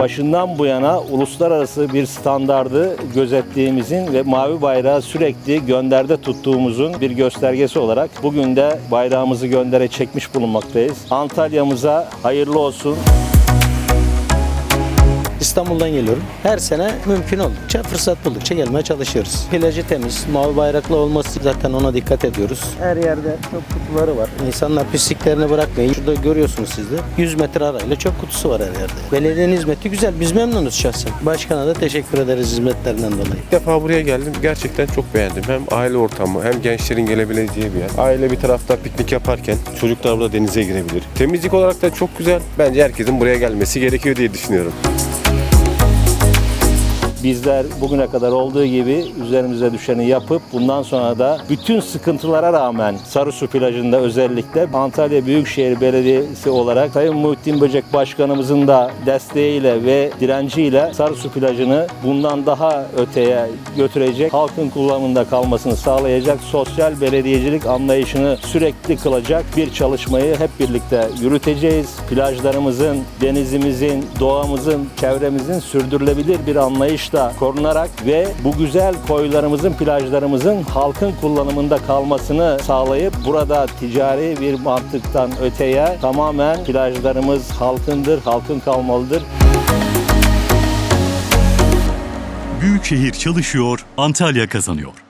başından bu yana uluslararası bir standardı gözettiğimizin ve mavi bayrağı sürekli gönderde tuttuğumuzun bir göstergesi olarak bugün de bayrağımızı göndere çekmiş bulunmaktayız. Antalya'mıza hayırlı olsun. İstanbul'dan geliyorum. Her sene mümkün oldukça, fırsat buldukça gelmeye çalışıyoruz. Plajı temiz, mavi bayraklı olması zaten ona dikkat ediyoruz. Her yerde çöp kutuları var. İnsanlar pisliklerini bırakmayın. Şurada görüyorsunuz siz de. 100 metre arayla çöp kutusu var her yerde. Belediyenin hizmeti güzel. Biz memnunuz şahsen. Başkana da teşekkür ederiz hizmetlerinden dolayı. İlk defa buraya geldim. Gerçekten çok beğendim. Hem aile ortamı hem gençlerin gelebileceği bir yer. Aile bir tarafta piknik yaparken çocuklar burada denize girebilir. Temizlik olarak da çok güzel. Bence herkesin buraya gelmesi gerekiyor diye düşünüyorum. Bizler bugüne kadar olduğu gibi üzerimize düşeni yapıp bundan sonra da bütün sıkıntılara rağmen Sarısu plajında özellikle Antalya Büyükşehir Belediyesi olarak Sayın Muhittin Böcek Başkanımızın da desteğiyle ve direnciyle Sarısu plajını bundan daha öteye götürecek, halkın kullanımında kalmasını sağlayacak, sosyal belediyecilik anlayışını sürekli kılacak bir çalışmayı hep birlikte yürüteceğiz. Plajlarımızın, denizimizin, doğamızın, çevremizin sürdürülebilir bir anlayışla korunarak ve bu güzel koylarımızın, plajlarımızın halkın kullanımında kalmasını sağlayıp burada ticari bir mantıktan öteye tamamen plajlarımız halkındır, halkın kalmalıdır. Büyükşehir çalışıyor, Antalya kazanıyor.